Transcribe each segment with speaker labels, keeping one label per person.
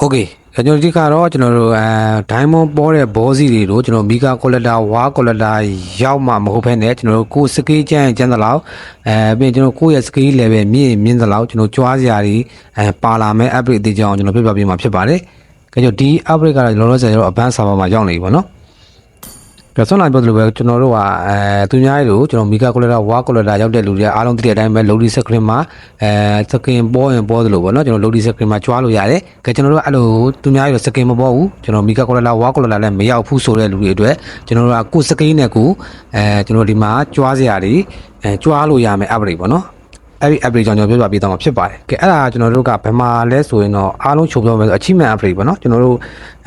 Speaker 1: โอเคကျွန်တော်ဒီကတော့ကျွန်တော်တို့အဲ diamond ပေါ်တဲ့ဘောစီတွေတို့ကျွန်တော်မီဂါကောလက်တာဝါကောလက်တာရောက်မှမဟုတ်ဘဲနဲ့ကျွန်တော်တို့ကိုယ်စကေးချမ်းချမ်းသလောက်အဲပြီးရင်ကျွန်တော်ကိုယ့်ရဲ့စကေး level မြင့်မြင့်သလောက်ကျွန်တော်ကြွားစရာတွေအဲပါလာမဲ့ upgrade အသေးချောင်းကျွန်တော်ပြပြပေးမှာဖြစ်ပါတယ်။ကျွန်တော်ဒီ upgrade ကတော့လောလောဆယ်တော့ advanced server မှာရောက်နေပြီပေါ့နော်။ ကဲဆွမ်းလာပြောသလိုပဲကျွန်တော်တို့ကအဲသူများတွေတို့ကျွန်တော်မီဂါကောလက်တာဝါကောလက်တာရောက်တဲ့လူတွေအားလုံးသိတဲ့အတိုင်းပဲ loading screen မှာအဲစကင်ပေါ်ရင်ပေါ်သလိုပေါ့နော်ကျွန်တော် loading screen မှာကြွားလို့ရတယ်။ကဲကျွန်တော်တို့ကအဲ့လိုသူများတွေစကင်မပေါ်ဘူးကျွန်တော်မီဂါကောလက်တာဝါကောလက်တာလည်းမရောက်ဘူးဆိုတဲ့လူတွေအတွက်ကျွန်တော်တို့ကကိုယ်စကင်နဲ့ကိုအဲကျွန်တော်ဒီမှာကြွားစရာတွေအဲကြွားလို့ရမယ် upgrade ပေါ့နော်။ အဲ့ဒီ upgrade ကြောင့်ကျွန်တော်ပြောပြပေးတော့မှာဖြစ်ပါတယ်။ကဲအဲ့ဒါကျွန်တော်တို့ကဘယ်မှာလဲဆိုရင်တော့အားလုံးချုပ်ပြောမယ်ဆို achievement upgrade ပေါ့နော်ကျွန်တော်တို့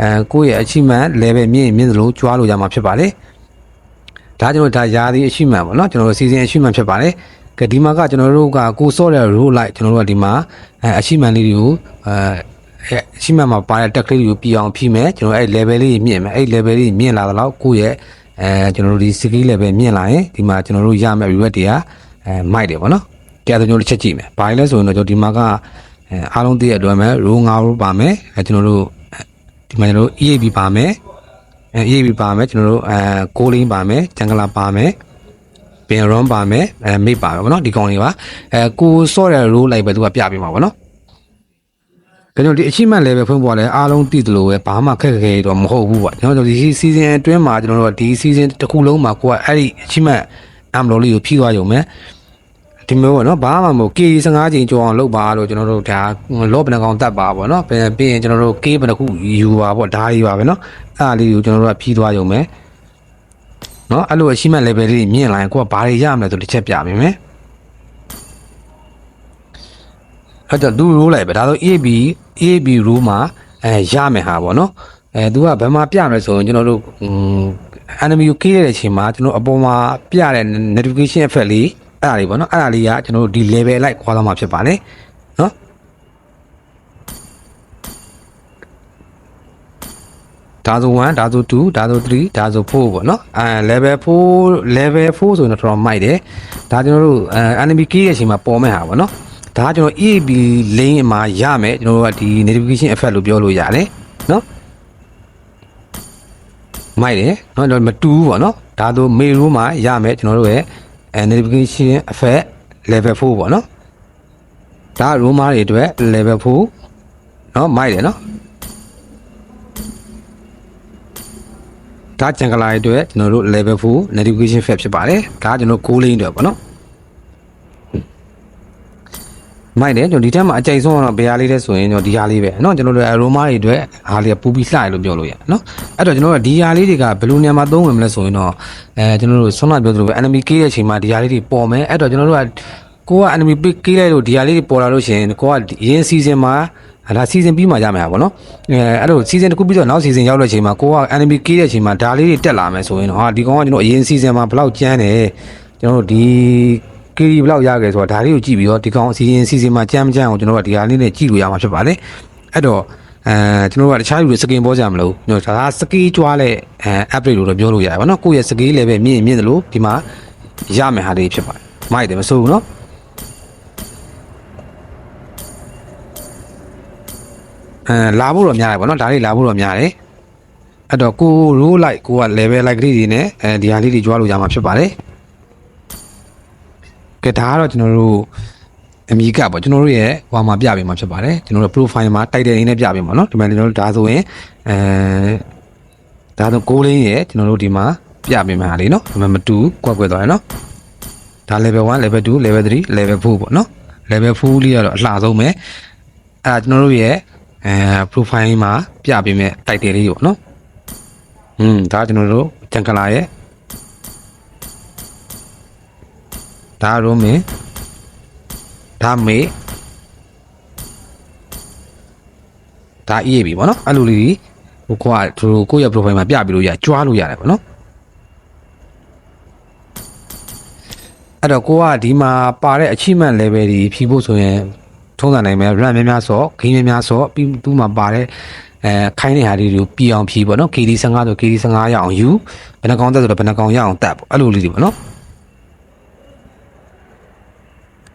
Speaker 1: အဲကိုယ့်ရဲ့ achievement level မြင့်ရင်မြင့်သလိုကြွားလို့ရမှာဖြစ်ပါတယ်။ဒါကျွန်တော်ဒါယာသည် achievement ပေါ့နော်ကျွန်တော်တို့ season achievement ဖြစ်ပါတယ်။ကဲဒီမှာကကျွန်တော်တို့ကကိုစော့တဲ့ role light ကျွန်တော်တို့ကဒီမှာအဲ achievement လေးတွေကိုအဲ achievement မှာပါတဲ့ tag လေးတွေကိုပြအောင်ဖြည့်မယ်ကျွန်တော်အဲ့ level လေးမြင့်မယ်အဲ့ level လေးမြင့်လာတော့ကိုယ့်ရဲ့အဲကျွန်တော်တို့ဒီ skill level မြင့်လာရင်ဒီမှာကျွန်တော်တို့ရမယ့် reward တွေကအဲမိုက်တယ်ပေါ့နော်။ ကြည့်ရတော့ကျွန်တော်တို့ချက်ကြည့်မယ်။ဘာလဲဆိုရင်တော့ကျွန်တော်ဒီမှာကအဲအားလုံးသိရအတွက်မယ် row 9 row ပါမယ်အဲကျွန်တော်တို့ဒီမှာကျွန်တော်တို့ EAB ပါမယ်အဲ EAB ပါမယ်ကျွန်တော်တို့အဲကိုလင်းပါမယ်ဂျန်ဂလာပါမယ်ပင်ရွန်ပါမယ်အဲမိတ်ပါမယ်ဗောနော်ဒီကောင်လေးပါအဲကိုစော့တဲ့ row လိုက်ပဲသူကပြပေးမှာဗောနော်ကျွန်တော်ဒီ achievement level ဖွင့်ပေါ်လဲအားလုံးတည်တယ်လို့ပဲဘာမှခက်ခဲတော့မဟုတ်ဘူးပေါ့ကျွန်တော်တို့ဒီ season အတွင်းမှာကျွန်တော်တို့ဒီ season တစ်ခုလုံးမှာကိုကအဲ့ဒီ achievement အမ်လိုလေးကိုဖြည့်သွားရုံပဲ ဒီမျိုးပေါ့နော်ဘာမှမဟုတ် K 15ချိန်ကြောအောင်လုပ်ပါလို့ကျွန်တော်တို့ဒါလော့ဘယ်နှကောင်တတ်ပါပေါ့နော်ပြီးရင်ကျွန်တော်တို့ K ဘယ်နှခုယူပါပေါ့ဒါကြီးပါပဲနော်အဲ့ဒါလေးကိုကျွန်တော်တို့ကဖြည့်သွားရုံပဲနော်အဲ့လို achievement level လေးမြင့်လာရင်ကိုကဘာတွေရမလဲဆိုတစ်ချက်ပြပေးမယ်အဲ့တော့သူရိုးလိုက်ပဲဒါဆို EAB EAB rule မှာအဲရမယ်ဟာပေါ့နော်အဲသူကဘယ်မှာပြမလဲဆိုရင်ကျွန်တော်တို့ enemy ကိုကေးတဲ့အချိန်မှာကျွန်တော်အပေါ်မှာပြတဲ့ notification effect လေး အဲ့ဒါလေးပေါ့နော်အဲ့ဒါလေးကကျွန်တော်တို့ဒီ level လိုက်ခွာသွားမှာဖြစ်ပါတယ်နော်ဒါဆို1ဒါဆို2ဒါဆို3ဒါဆို4ပေါ့နော်အဲ level 4 level 4ဆိုရင်တော့မိုက်တယ်ဒါကျွန်တော်တို့အဲ enemy key ရဲ့အချိန်မှာပေါ်မဲ့ဟာပေါ့နော်ဒါကျွန်တော် EAB lane မှာရမယ်ကျွန်တော်တို့ကဒီ notification effect လို့ပြောလို့ရတယ်နော်မိုက်တယ်နော်ကျွန်တော်မတူဘူးပေါ့နော်ဒါဆို mail မှာရမယ်ကျွန်တော်တို့ရဲ့ အဲ notification effect level 4ပေါ့เนาะဒါရိုးမားတွေအတွက် level 4เนาะမိုက်တယ်เนาะဒါကြံကလာတွေအတွက်ကျွန်တော်တို့ level 4 notification effect ဖြစ်ပါတယ်ဒါကကျွန်တော်6 lane တွေပေါ့เ မိုက်တယ်ကျွန်တော်ဒီထက်မှာအကြိမ်ဆုံးတော့ဘယ်ဟာလေးလဲဆိုရင်ကျွန်တော်ဒီဟာလေးပဲเนาะကျွန်တော်တို့အရိုမားတွေအတွက်ဟာလေးကပူပြီးလှရလို့ပြောလို့ရเนาะအဲ့တော့ကျွန်တော်တို့ဒီဟာလေးတွေကဘယ်လိုနေရာမှာသုံးဝင်မလဲဆိုရင်တော့အဲကျွန်တော်တို့ဆွမ်းနာပြောသလိုပဲ enemy ကေးတဲ့အချိန်မှာဒီဟာလေးတွေပေါ်မယ်အဲ့တော့ကျွန်တော်တို့ကကိုက enemy ပိတ်ကေးလိုက်လို့ဒီဟာလေးတွေပေါ်လာလို့ရှိရင်ကိုကရင်း season မှာဒါ season ပြီးမှရမယ်ဟာပေါ့နော်အဲအဲ့လို season တစ်ခုပြီးတော့နောက် season ရောက်တဲ့အချိန်မှာကိုက enemy ကေးတဲ့အချိန်မှာဒါလေးတွေတက်လာမယ်ဆိုရင်တော့ဟာဒီကောင်ကကျွန်တော်အရင် season မှာဘယ်လောက်ကျန်းတယ်ကျွန်တော်တို့ဒီ KD ဘယ်လောက်ရခဲ့ဆိုတာဒါလေးကိုကြည့်ပြီးတော့ဒီကောင်အစီအစီအစဉ်မှာကြမ်းမကြမ်းအောင်ကျွန်တော်တို့ကဒီဟာလေးနဲ့ကြည့်လို့ရမှာဖြစ်ပါတယ်အဲ့တော့အဲကျွန်တော်တို့ကတခြားလူတွေစကင်ပေါ်ကြမလို့ကျွန်တော်ဒါကစကီးကြွားတဲ့အဲ upgrade လို့တော့ပြောလို့ရတယ်ဗောနော်ကိုယ့်ရဲ့စကီး level မြင့်မြင့်တယ်လို့ဒီမှာရမယ်ဟာလေးဖြစ်ပါတယ်မိုက်တယ်မဆိုးဘူးနော်အဲလာဖို့တော့များတယ်ဗောနော်ဒါလေးလာဖို့တော့များတယ်အဲ့တော့ကို roll like ကိုက level like လေးတွေနဲ့အဲဒီဟာလေးတွေကြွားလို့ရမှာဖြစ်ပါတယ် ကဲဒါကတော့ကျွန်တော်တို့အမီကပေါ့ကျွန်တော်တို့ရဲ့ဟွာမှာပြပေးမှာဖြစ်ပါတယ်ကျွန်တော်တို့ profile မှာ title လေးနဲ့ပြပေးမှာเนาะဒီမှာကျွန်တော်တို့ဒါဆိုရင်အဲဒါဆို6လင်းရဲ့ကျွန်တော်တို့ဒီမှာပြပေးမှာလေเนาะဒီမှာမတူကွက်ကွက်သွားရယ်เนาะဒါ level 1 level 2 level 3 level 4ပေါ့เนาะ level 4လေးကတော့အလှဆုံးပဲအဲ့ဒါကျွန်တော်တို့ရဲ့အဲ profile မှာပြပေးမဲ့ title လေးပေါ့เนาะอืมဒါကျွန်တော်တို့ဂျန်ကလာရဲ့ ဒါရိုးမင်းဒါမေဒါ EAB ပေါ့နော်အဲ့လိုလေးဟိုကွာသူတို့ကိုယ့်ရဲ့ profile မှာပြပြီးလို့ရကြွားလို့ရတယ်ပေါ့နော်အဲ့တော့ကိုကဒီမှာပါတဲ့ achievement level တွေဖြီးဖို့ဆိုရင်ထုံးစံနိုင်မယ် run များများဆော့ game များများဆော့ပြီးသူ့မှာပါတဲ့အဲခိုင်းတဲ့ဟာတွေကိုပြအောင်ဖြီးပေါ့နော် KD 15ဆို KD 15ရအောင်ယူဘယ်နှကောင်တက်ဆိုတော့ဘယ်နှကောင်ရအောင်တက်ပေါ့အဲ့လိုလေးတွေပေါ့နော်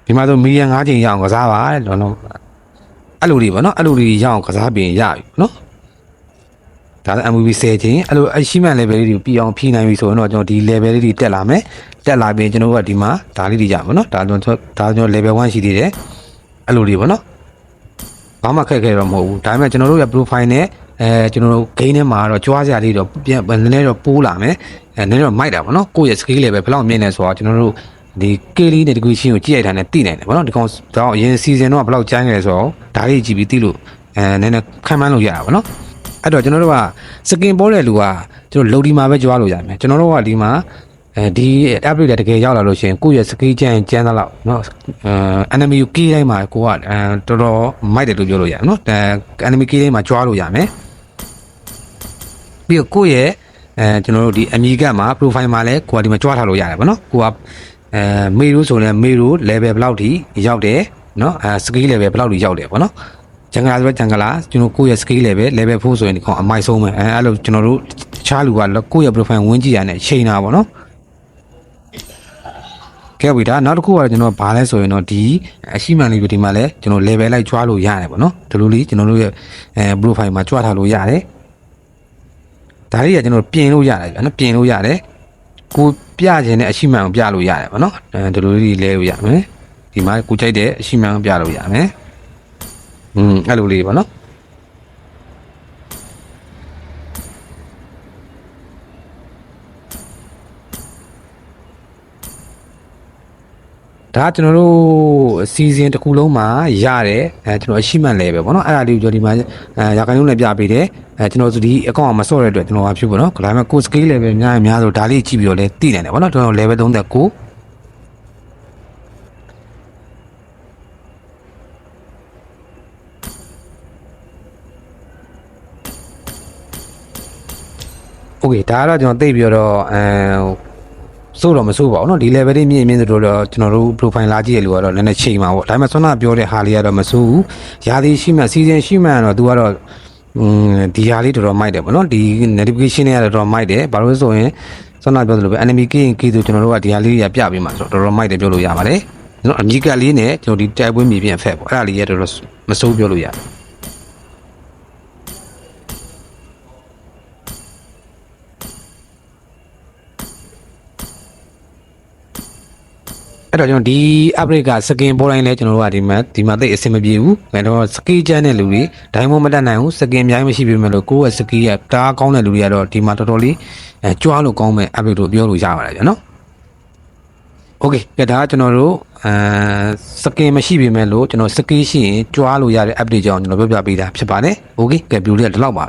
Speaker 1: ဒီမှာဆိုမီလီယံ9ချိန်ရအောင်ကစားပါတဲ့တော့တော့အဲ့လိုတွေပေါ့နော်အဲ့လိုတွေရအောင်ကစားပြင်ရပြီပေါ့နော်ဒါလည်း MVP 10ချင်းအဲ့လိုအရှိမှန် level လေးတွေပြီးအောင်ဖြည့်နိုင်ပြီဆိုရင်တော့ကျွန်တော်ဒီ level လေးတွေတက်လာမယ်တက်လာပြီးကျွန်တော်တို့ကဒီမှာဒါလေးတွေရပါတော့ဒါကျွန်တော်ဒါကျွန်တော် level 1ရှိသေးတယ်အဲ့လိုတွေပေါ့နော်ဘာမှခက်ခဲတော့မဟုတ်ဘူးဒါပေမဲ့ကျွန်တော်တို့ရဲ့ profile နဲ့အဲကျွန်တော်တို့ game ထဲမှာတော့ကြွားစရာလေးတော့ပြန်နည်းနည်းတော့ပိုးလာမယ်အဲနည်းနည်းတော့မိုက်တာပေါ့နော်ကိုယ့်ရဲ့ skill level ဘယ်လောက်မြင့်လဲဆိုတော့ကျွန်တော်တို့ ဒီကေလီနဲ့ဒီကွေချင်းကိုကြည့်ရတာနဲ့သိနိုင်တယ်ပေါ့နော်ဒီကောင်တော့အရင် season တော့ဘယ်လောက်ကျန်းခဲ့လဲဆိုတော့ဒါလေးကြည့်ပြီးသိလို့အဲနည်းနည်းခံမှန်းလို့ရတာပေါ့နော် အဲ့တော့ကျွန်တော်တို့ကစကင်ပေါ်တဲ့လူကကျွန်တော်လုံဒီမှာပဲကြွားလို့ရမယ်ကျွန်တော်တို့ကဒီမှာအဲဒီ update တကယ်ရောက်လာလို့ရှိရင်ကိုယ့်ရဲ့ skill ကျန်ကျန်သလောက်เนาะအဲ enemy ကို key တိုင်းမှာကိုကအဲတော်တော်မိုက်တယ်လို့ပြောလို့ရတယ်เนาะအဲ enemy key တိုင်းမှာကြွားလို့ရမယ်ပြီးတော့ကိုယ့်ရဲ့အဲကျွန်တော်တို့ဒီအမီကတ်မှာ profile မှာလည်းကိုကဒီမှာကြွားထားလို့ရတယ်ဗောနော်ကိုက အဲမေရိုးဆိုရင်မေရိုး level ဘယ်လောက်ထိရောက်တယ်เนาะအဲ skill level ဘယ်လောက်ထိရောက်တယ်ဗောနော် ဂျန်ဂလာဆိုတော့ဂျန်ဂလာကျွန်တော်ကိုယ့်ရဲ့ skill level level 4ဆိုရင်ဒီကောင်အမိုက်ဆုံးပဲအဲအဲ့လိုကျွန်တော်တို့တခြားလူကကိုယ့်ရဲ့ profile ဝင်ကြည့်ရတဲ့ချိန်တာပေါ့နော်ကဲပြီဒါနောက်တစ်ခုကကျွန်တော်ဘာလဲဆိုရင်တော့ဒီအရှိမှန်လေးဒီမှာလဲကျွန်တော် level လိုက်ကြွားလို့ရတယ်ပေါ့နော်ဒီလိုလေးကျွန်တော်တို့ရဲ့အဲ profile မှာကြွားထားလို့ရတယ်ဒါလေးကကျွန်တော်ပြင်လို့ရတယ်ဗျာနော်ပြင်လို့ရတယ် ကိုပြခြင်းနဲ့အရှိမှန်ကိုပြလို့ရတယ်ပေါ့နော်အဲဒီလိုလေးလဲလို့ရမယ်ဒီမှာကိုကြိုက်တဲ့အရှိမှန်ကိုပြလို့ရမယ်อืมအဲ့လိုလေးပေါ့နော် ဒါကကျွန်တော်တို့အစီအစဉ်တစ်ခုလုံးမှာရတယ်အဲကျွန်တော်အရှိမှန်လဲပဲပေါ့နော်အဲ့ဒါလေးကိုကျွန်တော်ဒီမှာအဲရာခိုင်နှုန်းနဲ့ပြပေးတယ်အဲကျွန်တော်ဒီအကောင့်ကမဆော့တဲ့အတွက်ကျွန်တော်ကဖြစ်ပေါ့နော်ဒါပေမဲ့ကို scale level များရင်များဆိုဒါလေးကြည့်ပြီးတော့လဲသိနိုင်တယ်ပေါ့နော်ကျွန်တော် level 39 โอเคဒါကတော့ကျွန်တော်သိပြီးတော့အဲ စိုးတော့မစိုးပါဘူးเนาะဒီ level လေးမြင့်မြင့်ဆိုတော့ကျွန်တော်တို့ profile လာကြည့်ရလို့ကတော့လည်းနည်းနည်းချိန်ပါပေါ့ဒါပေမဲ့ဆွမ်းနာပြောတဲ့ဟာလေးကတော့မစိုးဘူးရာသီရှိမှ season ရှိမှတော့ तू ကတော့อืมဒီဟာလေးတော်တော်မိုက်တယ်ပေါ့เนาะဒီ notification လေးကတော့တော်တော်မိုက်တယ်ဘာလို့လဲဆိုရင်ဆွမ်းနာပြောသလိုပဲ enemy key key ဆိုကျွန်တော်တို့ကဒီဟာလေးရပြပေးမှာဆိုတော့တော်တော်မိုက်တယ်ပြောလို့ရပါတယ်เนาะအမြင့်ကလေးနဲ့ကျွန်တော်ဒီတိုက်ပွဲမြေပြင်ဖက်ပေါ့အဲ့ဒါလေးရတော်တော်မစိုးပြောလို့ရတယ် အဲ့တော့ကျွန်တော်ဒီ upgrade က skin ပေါ်တိုင်းလဲကျွန်တော်တို့ကဒီမှာဒီမှာသိအဆင်မပြေဘူး။အဲတော့ skill ချမ်းတဲ့လူတွေဒိုင်းမမတက်နိုင်ဘူး skin အများကြီးမရှိပေမဲ့လို့ကိုယ့်ရဲ့ skill ကတားကောင်းတဲ့လူတွေကတော့ဒီမှာတော်တော်လေးအဲကြွားလို့ကောင်းမဲ့ upgrade လို့ပြောလို့ရပါတယ်ဗျာနော်။ Okay ကဲဒါကကျွန်တော်တို့အဲ skin မရှိပေမဲ့လို့ကျွန်တော် skill ရှိရင်ကြွားလို့ရတဲ့ update ကြောင့်ကျွန်တော်ပြောပြပေးတာဖြစ်ပါတယ်။ Okay ကဲ view လေးကဒီလောက်ပါ